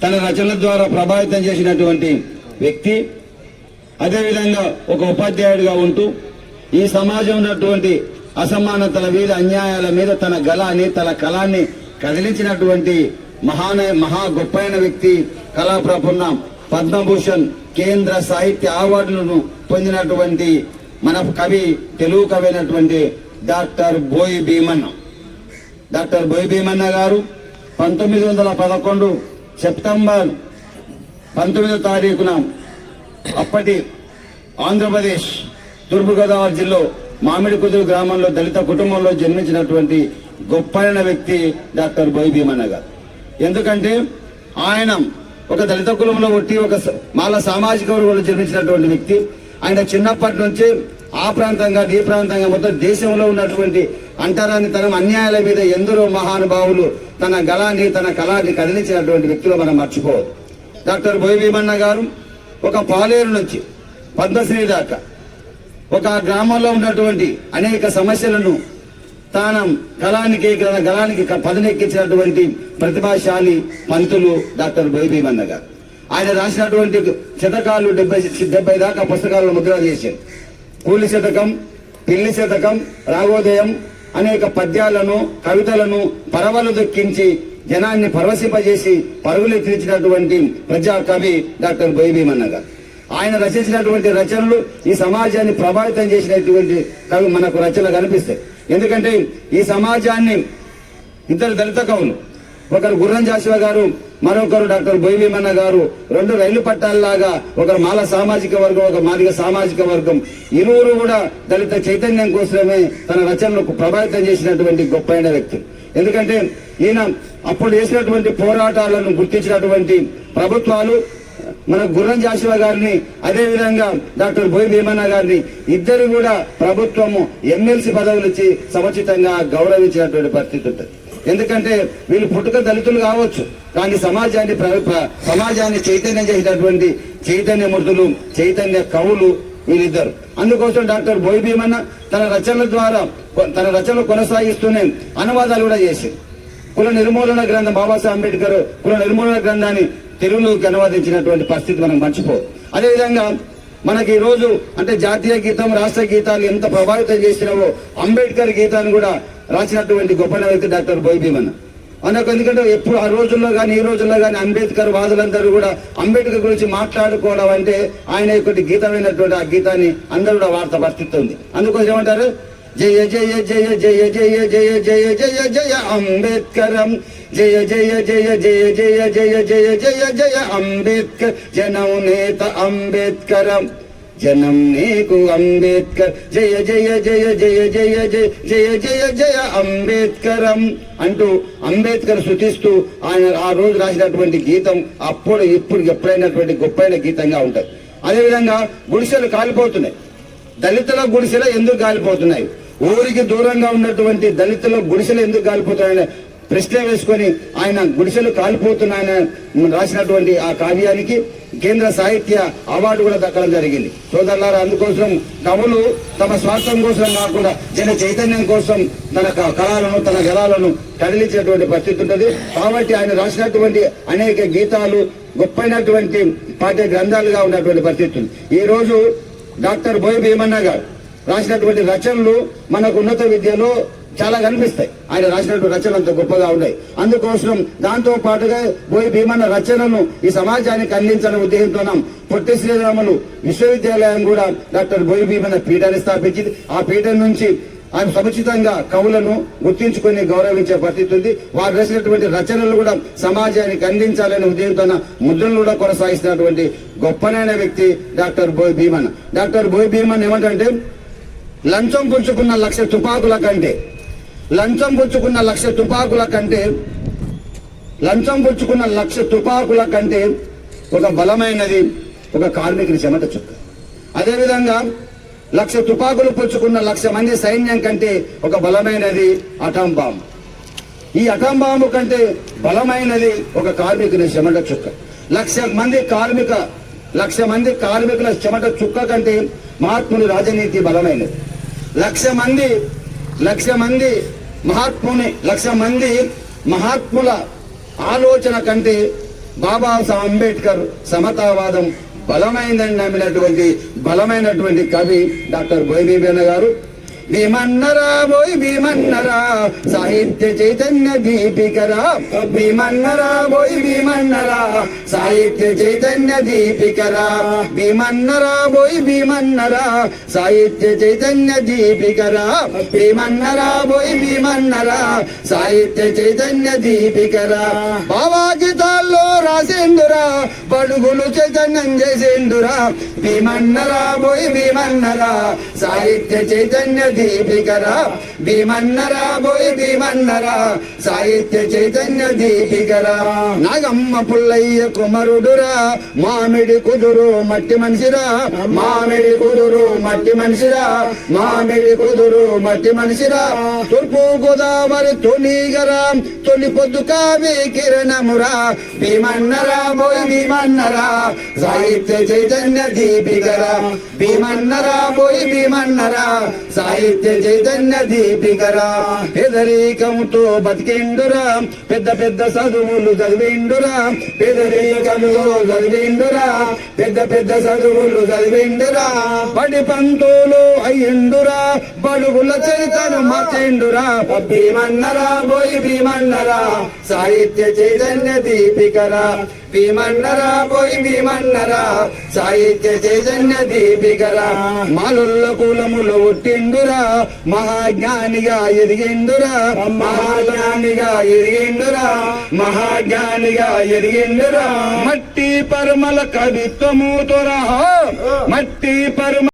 తన రచనల ద్వారా ప్రభావితం చేసినటువంటి వ్యక్తి అదేవిధంగా ఒక ఉపాధ్యాయుడిగా ఉంటూ ఈ సమాజం ఉన్నటువంటి అసమానతల మీద అన్యాయాల మీద తన గలాన్ని తన కళాన్ని కదిలించినటువంటి మహాన మహా గొప్పైన వ్యక్తి కళాప్రపన్న పద్మభూషణ్ కేంద్ర సాహిత్య అవార్డులను పొందినటువంటి మన కవి తెలుగు కవి అయినటువంటి డాక్టర్ బోయి భీమన్న. డాక్టర్ బోయి భీమన్న గారు పంతొమ్మిది వందల పదకొండు సెప్టెంబర్ పంతొమ్మిదో తారీఖున అప్పటి ఆంధ్రప్రదేశ్ తూర్పుగోదావరి జిల్లా మామిడి కుదురు గ్రామంలో దళిత కుటుంబంలో జన్మించినటువంటి గొప్పైన వ్యక్తి డాక్టర్ బోయి భీమన్న గారు. ఎందుకంటే ఆయన ఒక దళిత కులంలో ఒట్టి ఒక మాల సామాజిక వర్గంలో జన్మించినటువంటి వ్యక్తి. ఆయన చిన్నప్పటి నుంచి ఆ ప్రాంతంగా ఈ ప్రాంతంగా మొత్తం దేశంలో ఉన్నటువంటి అంటరాని తన అన్యాయాల మీద ఎందరో మహానుభావులు తన గళాన్ని తన కళాన్ని కదిలించినటువంటి వ్యక్తులు మనం మర్చిపోవద్దు. డాక్టర్ బోయి భీమన్న గారు ఒక పాలేరు నుంచి పద్మశ్రీ దాకా ఒక గ్రామంలో ఉన్నటువంటి అనేక సమస్యలను తానం గళానికి గళానికి పదనెక్కించినటువంటి ప్రతిభాశాలి పంతులు డాక్టర్ బోయి భీమన్న గారు. ఆయన రాసినటువంటి శతకాలు డెబ్బై డెబ్బై దాకా పుస్తకాలను ముద్ర చేశారు. కూలి శతకం పిల్లి శతకం రాగోదయం అనేక పద్యాలను కవితలను పరవలు దొక్కించి జనాన్ని పరవశింపజేసి పరుగులెత్తించినటువంటి ప్రజా కవి డాక్టర్ బోయి గారు ఆయన రచించినటువంటి రచనలు ఈ సమాజాన్ని ప్రభావితం చేసినటువంటి కవి మనకు రచనలు కనిపిస్తాయి. ఎందుకంటే ఈ సమాజాన్ని ఇద్దరు దళిత కవులు ఒకరు గుర్రం జాషువ గారు మరొకరు డాక్టర్ బొయ్యమన్న గారు. రెండు రైలు పట్టాల్లాగా ఒకరు మాల సామాజిక వర్గం ఒక మాదిగ సామాజిక వర్గం. ఇరువురు కూడా దళిత చైతన్యం కోసమే తన రచనలకు ప్రభావితం చేసినటువంటి గొప్పైన వ్యక్తులు. ఎందుకంటే ఈయన అప్పుడు చేసినటువంటి పోరాటాలను గుర్తించినటువంటి ప్రభుత్వాలు మన గుర్రం జాషువ గారిని అదే విధంగా డాక్టర్ బోయి భీమన్న గారిని ఇద్దరు కూడా ప్రభుత్వము ఎమ్మెల్సీ పదవులు ఇచ్చి సముచితంగా గౌరవించినటువంటి పరిస్థితి ఉంటుంది. ఎందుకంటే వీళ్ళు పుట్టుక దళితులు కావచ్చు. కానీ సమాజాన్ని ప్ర- సమాజాన్ని చైతన్యం చేసినటువంటి చైతన్యమూర్తులు చైతన్య కవులు వీళ్ళిద్దరు. అందుకోసం డాక్టర్ బోయి భీమన్న తన రచనల ద్వారా కొ- తన రచనలు కొనసాగిస్తూనే అనువాదాలు కూడా చేసి కుల నిర్మూలన గ్రంథం బాబాసాహెబ్ అంబేద్కర్ కుల నిర్మూలన గ్రంథాన్ని తెలుగులోకి అనువాదించినటువంటి పరిస్థితి మనం మర్చిపో అదేవిధంగా మనకి ఈ రోజు అంటే జాతీయ గీతం రాష్ట్ర గీతాలు ఎంత ప్రభావితం చేసినావో అంబేద్కర్ గీతాన్ని కూడా రాసినటువంటి గొప్ప వ్యక్తి డాక్టర్ బోయిభీమన్ భీమన్న ఎందుకంటే ఎప్పుడు ఆ రోజుల్లో కానీ ఈ రోజుల్లో కానీ అంబేద్కర్ వాదులందరూ కూడా అంబేద్కర్ గురించి మాట్లాడుకోవడం అంటే ఆయన యొక్క గీతమైనటువంటి ఆ గీతాన్ని అందరూ కూడా వార్త పరిస్థితి ఉంది అందుకోసం ఏమంటారు జయ జయ జయ జయ జయ జయ జయ జయ జయ అంబేద్కరం జయ జయ జయ జయ జయ జయ జయ జయ జయ అంబేద్కర్ జనం నేత అంబేద్కరం జనం నీకు అంబేద్కర్. జయ జయ జయ జయ జయ జయ జయ జయ జయ అంబేద్కరం అంటూ అంబేద్కర్ శృతిస్తూ ఆయన ఆ రోజు రాసినటువంటి గీతం అప్పుడు ఇప్పుడు ఎప్పుడైనటువంటి గొప్పైన గీతంగా ఉంటుంది. అదేవిధంగా గుడిసెలు కాలిపోతున్నాయి. దళితుల గుడిసెలు ఎందుకు కాలిపోతున్నాయి? ఊరికి దూరంగా ఉన్నటువంటి దళితుల గుడిసెలు ఎందుకు గాలిపోతున్నాయని ప్రశ్న వేసుకొని ఆయన గుడిసెలు కాలిపోతున్నాయని రాసినటువంటి ఆ కావ్యానికి కేంద్ర సాహిత్య అవార్డు కూడా దక్కడం జరిగింది. సోదరులారా అందుకోసం కవులు తమ స్వార్థం కోసం కాకుండా జన చైతన్యం కోసం తన క- కళలను తన గలాలను కదిలించేటువంటి పరిస్థితి ఉంటుంది. కాబట్టి ఆయన రాసినటువంటి అనేక గీతాలు గొప్పైనటువంటి పాఠ్య గ్రంథాలుగా ఉన్నటువంటి పరిస్థితి ఈ రోజు డాక్టర్ బోయి భీమన్న గారు రాసినటువంటి రచనలు మనకు ఉన్నత విద్యలో చాలా కనిపిస్తాయి. ఆయన రాసినటువంటి రచనలు అంత గొప్పగా ఉన్నాయి. అందుకోసం దాంతో పాటుగా బోయి భీమన్న రచనను ఈ సమాజానికి అందించాలని ఉద్దేశంతో పొట్టి శ్రీరాములు విశ్వవిద్యాలయం కూడా డాక్టర్ బోయి భీమన్న పీఠాన్ని స్థాపించింది. ఆ పీఠం నుంచి ఆయన సముచితంగా కవులను గుర్తించుకుని గౌరవించే పరిస్థితి ఉంది. వారు రాసినటువంటి రచనలు కూడా సమాజానికి అందించాలనే ఉద్దేశంతో ముద్రలు కూడా కొనసాగిస్తున్నటువంటి గొప్పనైన వ్యక్తి డాక్టర్ బోయ్ భీమన్ డాక్టర్ బోయ్ భీమన్ ఏమంటే లంచం పుచ్చుకున్న లక్ష తుపాకుల కంటే లంచం పుచ్చుకున్న లక్ష తుపాకుల కంటే లంచం పుచ్చుకున్న లక్ష తుపాకుల కంటే ఒక బలమైనది ఒక కార్మికుని చెమట చుక్క. అదేవిధంగా లక్ష తుపాకులు పుచ్చుకున్న లక్ష మంది సైన్యం కంటే ఒక బలమైనది అటం బాంబు. ఈ అటం బాంబు కంటే బలమైనది ఒక కార్మికుని చెమట చుక్క. లక్ష మంది కార్మిక లక్ష మంది కార్మికుల చెమట చుక్క కంటే మహాత్ముని రాజనీతి బలమైనది. లక్ష మంది లక్ష మంది మహాత్ముని లక్ష మంది మహాత్ముల ఆలోచన కంటే బాబా అంబేద్కర్ సమతావాదం బలమైందని నమ్మినటువంటి బలమైనటువంటి కవి డాక్టర్ బోయిబీబేన గారు. భీమన్నరాబోయ్ భీమన్నరా సాహిత్య చైతన్య దీపికరా. భీమన్నరాబోయ్ భీమన్నరా సాహిత్య చైతన్య దీపికరా. భీమన్నరాబోయ్ భీమన్నరా సాహిత్య చైతన్య దీపికరా. భీమన్నరాబోయ్ భీమన్నరా సాహిత్య చైతన్య దీపికరా. బాబా గీతాల్లో రాసిండురా పడుగులు చైతన్యం చేసిండురా భీమన్నరా బోయ్ భీమన్నరా సాహిత్య చైతన్య దీపికరా. భీమన్నరా బోయ్ భీమన్నరా సాహిత్య చైతన్య దీపికరా. నాగమ్మ పుల్లయ్య కుమరుడురా మామిడి కుదురు మట్టి మనిషిరా. మామిడి కుదురు మట్టి మనిషిరా మామిడి కుదురు మట్టి మనిషిరా. తూర్పు గోదావరి తొలిగరా తొలి పొద్దు కావి కిరణమురా. భీమన్నరా బోయ్ భీమన్నరా సాహిత్య చైతన్య దీపికరా. భీమన్నరా బోయ్ భీమన్నరా సాహిత్య చైతన్య దీపికరా. పేదరికంతో బతికిండురా. పెద్ద పెద్ద చదువులు చదివిండురా. పేదరికంలో చదివిండురా. పెద్ద పెద్ద చదువులు చదివిండురా. పడి పంతులు అయ్యిండురా. బడుగుల చరితను మార్చిండురా. భీమన్నరా బోయ్ భీమన్నరా సాహిత్య చైతన్య దీపికరా. భీమన్నరా పోయి భీమన్నరా సాహిత్య చైతన్య దీపికరా. మాలుల్ల కులములు పుట్టిండురా మహాజ్ఞానిగా ఎదిగిండురా. మహాజ్ఞానిగా ఎదిగిండురా. మహాజ్ఞానిగా ఎదిగిండురా. మట్టి పరుమల కవిత్వము తొరా మట్టి పరుమ